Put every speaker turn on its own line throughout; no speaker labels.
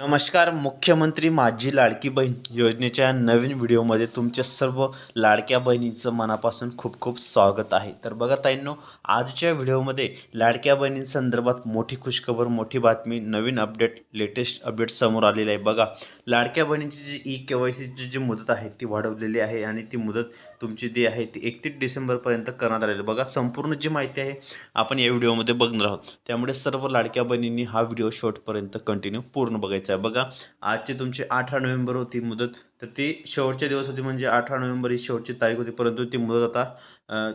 नमस्कार मुख्यमंत्री माझी लाडकी बहीण योजनेच्या नवीन व्हिडिओमध्ये तुमच्या सर्व लाडक्या बहिणींचं मनापासून खूप खूप स्वागत आहे. तर बघा ताईंनो आजच्या व्हिडिओमध्ये लाडक्या बहिणींसंदर्भात मोठी खुशखबर मोठी बातमी नवीन अपडेट लेटेस्ट अपडेट समोर आलेली आहे. बघा लाडक्या बहिणींची जी ई के वाय सीची जी मुदत आहे ती वाढवलेली आहे आणि ती मुदत तुमची जी आहे ती एकतीस डिसेंबरपर्यंत करण्यात आलेली आहे. बघा संपूर्ण जी माहिती आहे आपण या व्हिडिओमध्ये बघणार आहोत. त्यामुळे सर्व लाडक्या बहिणींनी हा व्हिडिओ शेवटपर्यंत कंटिन्यू पूर्ण बघायचा आहे. बघा आजची तुमची अठरा नोव्हेंबर होती मुदत. तर ती शेवटचे दिवस होती म्हणजे अठरा नोव्हेंबर ही शेवटची तारीख होती. परंतु ती मुदत आता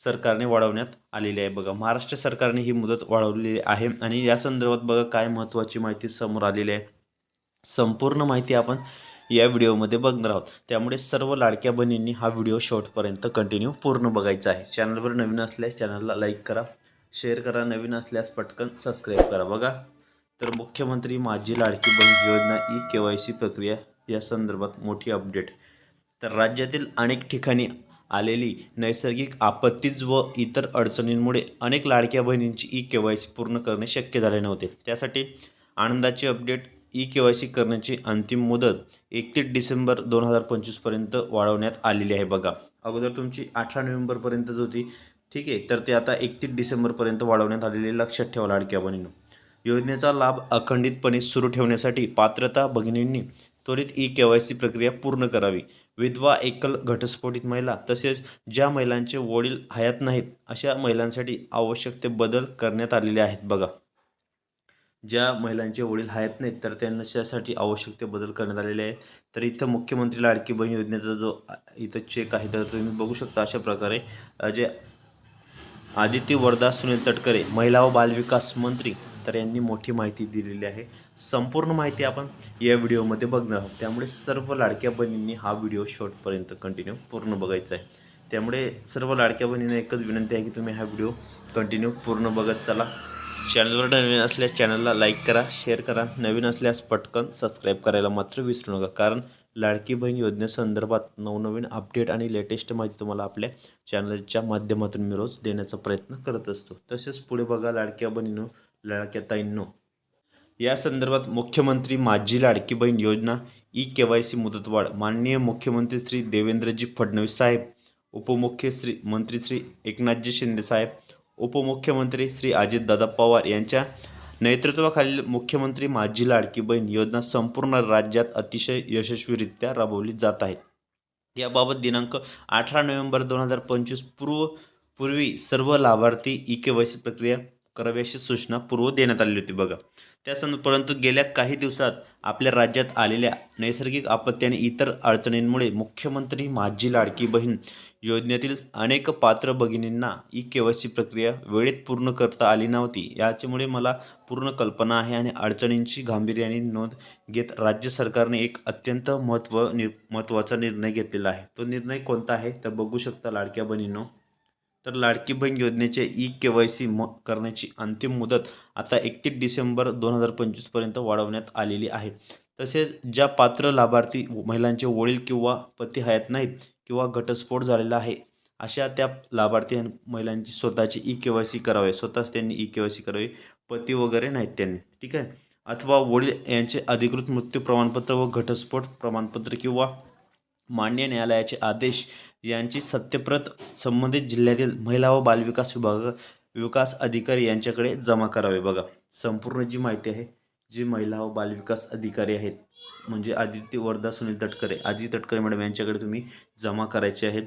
सरकारने वाढवण्यात आलेली आहे. बघा महाराष्ट्र सरकारने ही मुदत वाढवलेली आहे. आणि या संदर्भात बघा काय महत्त्वाची माहिती समोर आलेली आहे. संपूर्ण माहिती आपण या व्हिडिओमध्ये बघणार आहोत. त्यामुळे सर्व लाडक्या बहिणींनी हा व्हिडिओ शेवटपर्यंत कंटिन्यू पूर्ण बघायचा आहे. चॅनलवर नवीन असल्यास चॅनलला लाईक करा शेअर करा. नवीन असल्यास पटकन सबस्क्राईब करा. बघा तर मुख्यमंत्री माझी लाडकी बहीण योजना ई के वाय सी प्रक्रिया या संदर्भात मोठी अपडेट तर राज्यातील अनेक ठिकाणी आलेली नैसर्गिक आपत्तीज व इतर अडचणींमुळे अनेक लाडक्या बहिणींची ई के वाय सी पूर्ण करणे शक्य झाले नव्हते. त्यासाठी आनंदाची update E K Y C करण्याची अंतिम मुदत एकतीस डिसेंबर दोन हजार पंचवीसपर्यंत वाढवण्यात आलेली आहे बघा. अगोदर तुमची अठरा नोव्हेंबरपर्यंतच होती. ठीक आहे तर ते आता एकतीस डिसेंबरपर्यंत वाढवण्यात आलेली लक्षात ठेवा लाडक्या बहिणीनं. योजनेचा लाभ अखंडितपणे सुरू ठेवण्यासाठी पात्रता भगिनींनी त्वरित ई के वाय सी प्रक्रिया पूर्ण करावी. विधवा एकल घटस्फोटित महिला तसेच ज्या महिलांचे वडील हयात नाहीत अशा महिलांसाठी आवश्यक ते बदल करण्यात आलेले आहेत बघा. ज्या महिलांचे वडील हयात नाहीत तर त्यांच्यासाठी आवश्यक ते बदल करण्यात आलेले आहेत. तर इथं मुख्यमंत्री लाडकी बहीण योजनेचा जो इथं चेक आहे तर तुम्ही बघू शकता अशा प्रकारे जे आदित्य वरदा सुनील तटकरे महिला व बालविकास मंत्री तर यांनी मोठी माहिती दिलेली आहे. संपूर्ण माहिती आपण या व्हिडिओमध्ये बघणार आहोत. त्यामुळे सर्व लाडक्या बहिणींनी हा व्हिडिओ शॉर्टपर्यंत कंटिन्यू पूर्ण बघायचा आहे. त्यामुळे सर्व लाडक्या बहिणींना एकच विनंती आहे की तुम्ही हा व्हिडिओ कंटिन्यू पूर्ण बघत चला. चॅनलवर नवीन असल्यास चॅनलला लाईक करा शेअर करा. नवीन असल्यास पटकन सबस्क्राईब करायला मात्र विसरू नका. कारण लाडकी बहीण योजनेसंदर्भात नवनवीन अपडेट आणि लेटेस्ट माहिती तुम्हाला आपल्या चॅनलच्या माध्यमातून मी रोज देण्याचा प्रयत्न करत असतो. तसेच पुढे बघा लाडक्या बहिणीनं लाडक्या या संदर्भात मुख्यमंत्री माझी लाडकी बहीण योजना ई के वाय सी मुदतवाढ माननीय मुख्यमंत्री श्री देवेंद्रजी फडणवीस साहेब उपमुख्य श्री मंत्री श्री एकनाथजी शिंदे साहेब उपमुख्यमंत्री श्री अजितदादा पवार यांच्या नेतृत्वाखालील मुख्यमंत्री माझी लाडकी बहीण योजना संपूर्ण राज्यात अतिशय यशस्वीरित्या राबवली जात आहे. याबाबत दिनांक अठरा नोव्हेंबर दोन हजार पंचवीस पूर्व पूर्वी सर्व लाभार्थी ई के वाय सी प्रक्रिया करावी अशी सूचना पूर्व देण्यात आली होती बघा. त्यासंद परंतु गेल्या काही दिवसात आपल्या राज्यात आलेल्या नैसर्गिक आपत्ती आणि इतर अडचणींमुळे मुख्यमंत्री माझी लाडकी बहीण योजनेतील अनेक पात्र भगिनींना ई के सी प्रक्रिया वेळेत पूर्ण करता आली नव्हती. याच्यामुळे मला पूर्ण कल्पना आहे आणि अडचणींची गांभीर्याने नोंद घेत राज्य सरकारने एक अत्यंत महत्त्व नि महत्त्वाचा निर्णय घेतलेला आहे. तो निर्णय कोणता आहे? तर बघू शकता लाडक्या बहिणींनो. तर लाडकी बहीण योजनेचे ई के वाय सी म करण्याची अंतिम मुदत आता एकतीस डिसेंबर दोन हजार पंचवीसपर्यंत वाढवण्यात आलेली आहे. तसेच ज्या पात्र लाभार्थी महिलांचे वडील किंवा पती हयात नाहीत किंवा घटस्फोट झालेला आहे अशा त्या लाभार्थी महिलांची स्वतःची ई के वाय सी करावे. स्वतःच त्यांनी ई के वाय सी करावी पती वगैरे नाहीत त्यांनी. ठीक आहे? अथवा वडील यांचे अधिकृत मृत्यू प्रमाणपत्र व घटस्फोट प्रमाणपत्र किंवा मान्य न्यायालयाचे आदेश यांची सत्यप्रत संबंधित जिल्ह्यातील महिला व बालविकास विभाग विकास अधिकारी यांच्याकडे जमा करावे. बघा संपूर्ण जी माहिती आहे जी महिला व बालविकास अधिकारी आहेत म्हणजे आदित्य वर्धा सुनील तटकरे आदित्य तटकरे मॅडम यांच्याकडे तुम्ही जमा करायचे आहेत.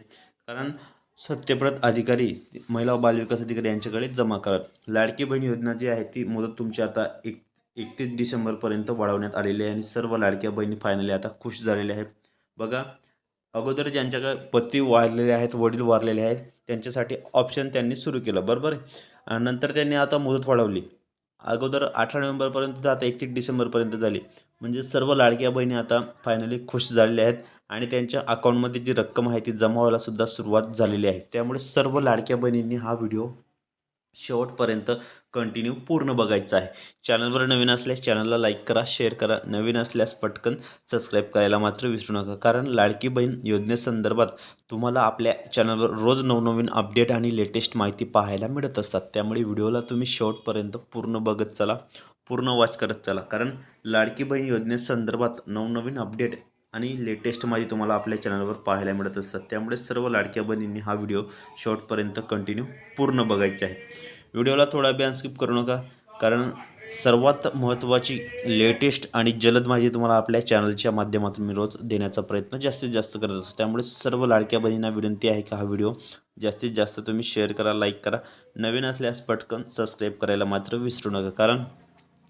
कारण सत्यप्रत अधिकारी महिला व बालविकास अधिकारी यांच्याकडे जमा करा. लाडकी बहीण योजना जी आहे ती मुदत तुमची आता एक एकतीस डिसेंबरपर्यंत वाढवण्यात आलेली आहे आणि सर्व लाडक्या बहिणी फायनली आता खुश झालेल्या आहेत. बघा अगोदर ज्यांच्याकडे पती वारलेले आहेत वडील वारलेले आहेत त्यांच्यासाठी ऑप्शन त्यांनी सुरू केलं बरोबर? आहे आणि नंतर त्यांनी आता मुदत वाढवली. अगोदर अठरा नोव्हेंबरपर्यंत तर आता एकतीस डिसेंबरपर्यंत झाली. म्हणजे सर्व लाडक्या बहिणी आता फायनली खुश झालेल्या आहेत आणि त्यांच्या अकाउंटमध्ये जी रक्कम आहे ती जमा व्हायला सुद्धा सुरुवात झालेली आहे. त्यामुळे सर्व लाडक्या बहिणींनी हा व्हिडिओ शेवटपर्यंत कंटिन्यू पूर्ण बघायचं आहे. चॅनलवर नवीन असल्यास चॅनलला लाईक करा शेअर करा. नवीन असल्यास पटकन सबस्क्राईब करायला मात्र विसरू नका. कारण लाडकी बहीण योजनेसंदर्भात तुम्हाला आपल्या चॅनलवर रोज नवनवीन अपडेट आणि लेटेस्ट माहिती पाहायला मिळत असतात. त्यामुळे व्हिडिओला तुम्ही शेवटपर्यंत पूर्ण बघत चला पूर्ण वॉच करत चला. कारण लाडकी बहीण योजनेसंदर्भात नवनवीन अपडेट आणि लेटेस्ट माहिती तुम्हाला आपल्या चॅनलवर पाहायला मिळत असतात. त्यामुळे सर्व लाडक्या बहिणींनी हा व्हिडिओ शॉर्टपर्यंत कंटिन्यू पूर्ण बघायचा आहे. व्हिडिओला थोडा बॅन स्किप करू नका कारण सर्वात महत्त्वाची लेटेस्ट आणि जलद माहिती तुम्हाला आपल्या चॅनलच्या माध्यमातून मी रोज देण्याचा प्रयत्न जास्तीत जास्त करत असतो. त्यामुळे सर्व लाडक्या बहिणींना विनंती आहे की हा व्हिडिओ जास्तीत जास्त तुम्ही शेअर करा लाईक करा. नवीन असल्यास पटकन सबस्क्राईब करायला मात्र विसरू नका कारण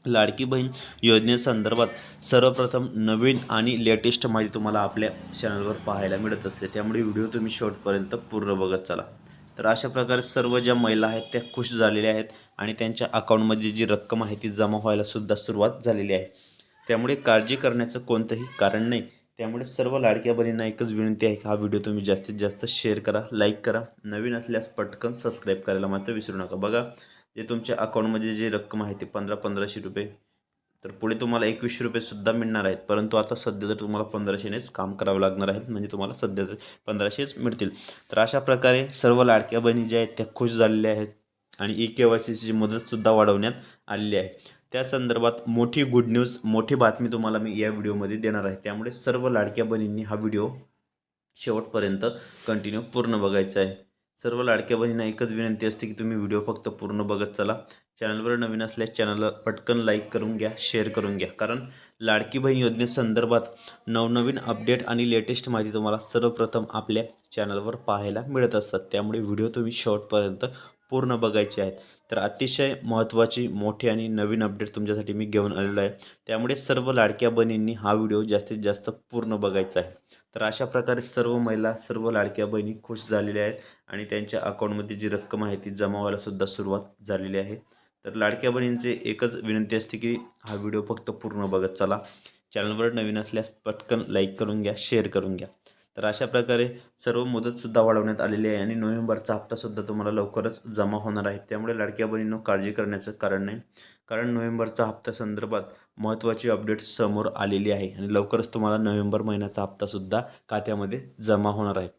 लाडकी बहीण योजनेसंदर्भात सर्वप्रथम नवीन आणि लेटेस्ट माहिती तुम्हाला आपल्या चॅनलवर पाहायला मिळत असते. त्यामुळे व्हिडिओ तुम्ही शेवटपर्यंत पूर्ण बघत चला. तर अशा प्रकारे सर्व ज्या महिला आहेत त्या खुश झालेल्या आहेत आणि त्यांच्या अकाउंटमध्ये जी रक्कम आहे ती जमा व्हायला सुद्धा सुरुवात झालेली आहे. त्यामुळे काळजी करण्याचं कोणतंही कारण नाही. त्यामुळे सर्व लाडक्या बहिणींना एकच विनंती आहे की हा व्हिडिओ तुम्ही जास्तीत जास्त शेअर करा लाईक करा. नवीन असल्यास पटकन सबस्क्राईब करायला मात्र विसरू नका. बघा जे तुमच्या अकाउंटमध्ये जी रक्कम आहे ती पंधरा पंधराशे रुपये तर पुढे तुम्हाला एकवीसशे रुपयेसुद्धा मिळणार आहेत. परंतु आता सध्या तर तुम्हाला पंधराशेनेच काम करावं लागणार आहे. म्हणजे तुम्हाला सध्या तर पंधराशेच मिळतील. तर अशा प्रकारे सर्व लाडक्या बहिणी ज्या आहेत त्या खुश झालेल्या आहेत आणि ई के वाय सीची मुदतसुद्धा वाढवण्यात आलेली आहे. त्या संदर्भात मोठी गुड न्यूज मोठी बातमी तुम्हाला मी या व्हिडिओमध्ये देणार आहे. त्यामुळे सर्व लाडक्या बहिणींनी हा व्हिडिओ शेवटपर्यंत कंटिन्यू पूर्ण बघायचा आहे. सर्व लाडक्या बहिणींना एकच विनंती असते की तुम्ही व्हिडिओ फक्त पूर्ण बघत चला. चॅनलवर नवीन असल्यास चॅनलला पटकन लाईक करून घ्या शेअर करून घ्या. कारण लाडकी बहीण योजनेसंदर्भात नवनवीन अपडेट आणि लेटेस्ट माहिती तुम्हाला सर्वप्रथम आपल्या चॅनलवर पाहायला मिळत असतात. त्यामुळे व्हिडिओ तुम्ही शॉर्टपर्यंत पूर्ण बघायचे आहेत. तर अतिशय महत्त्वाची मोठी आणि नवीन अपडेट तुमच्यासाठी मी घेऊन आलेलो आहे. त्यामुळे सर्व लाडक्या बहिणींनी हा व्हिडिओ जास्तीत जास्त पूर्ण बघायचा आहे. तर अशा प्रकारे सर्व महिला सर्व लाडक्या बहिणी खुश झालेल्या आहेत आणि त्यांच्या अकाउंटमध्ये जी रक्कम आहे ती जमा व्हायला सुद्धा सुरुवात झालेली आहे. तर लाडक्या बहिणींचे एकच विनंती असते की हा व्हिडिओ फक्त पूर्ण बघत चला. चॅनलवर नवीन असल्यास पटकन लाईक करून घ्या शेअर करून घ्या. तर अशा प्रकारे सर्व मुदतसुद्धा वाढवण्यात आलेली आहे आणि नोव्हेंबरचा हप्तासुद्धा तुम्हाला लवकरच जमा होणार आहे. त्यामुळे लाडक्या बहिणींनो काळजी करण्याचं कारण नाही. कारण नोव्हेंबरचा हप्ता संदर्भात महत्त्वाची अपडेट समोर आलेली आहे आणि लवकरच तुम्हाला नोव्हेंबर महिन्याचा हप्तासुद्धा खात्यामध्ये जमा होणार आहे.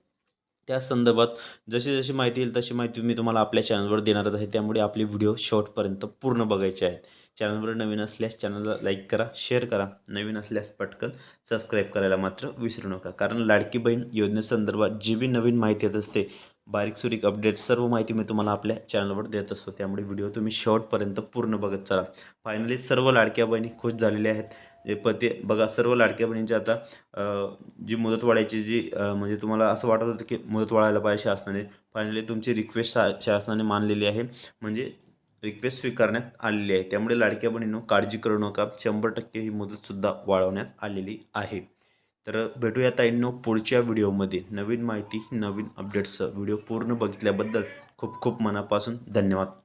त्या संदर्भात जशी जशी माहिती येईल तशी माहिती मी तुम्हाला आपल्या चॅनलवर देणारच आहे. त्यामुळे आपले व्हिडिओ शॉर्टपर्यंत पूर्ण बघायचे आहेत. चॅनलवर नवीन असल्यास चॅनलला लाईक करा शेअर करा. नवीन असल्यास पटकन सबस्क्राईब करायला मात्र विसरू नका. कारण लाडकी बहीण योजनेसंदर्भात जी बी नवीन माहिती येत असते बारीक सुरीक अपडेट सर्व माहिती मी तुम्हाला आपल्या चॅनलवर देत असतो. त्यामुळे व्हिडिओ तुम्ही शॉर्टपर्यंत पूर्ण बघत चला. फायनली सर्व लाडक्या बहिणी खुश झालेल्या आहेत. पते बघा सर्व लाडक्या बहिणींची आता जी मुदत वाढायची जी म्हणजे तुम्हाला असं वाटत होतं की मुदत वाढायला पाहिजे शासनाने फायनली तुमची रिक्वेस्ट शा शासनाने मानलेली आहे. म्हणजे रिक्वेस्ट स्वीकारण्यात आलेली आहे. त्यामुळे लाडक्या बहिणींनो काळजी करू नका. शंभर टक्के ही मुदतसुद्धा वाढवण्यात आलेली आहे. तर भेटूया ताईंनो पुढच्या व्हिडिओमध्ये. नवीन माहिती नवीन अपडेट्सचं व्हिडिओ पूर्ण बघितल्याबद्दल खूप खूप मनापासून धन्यवाद.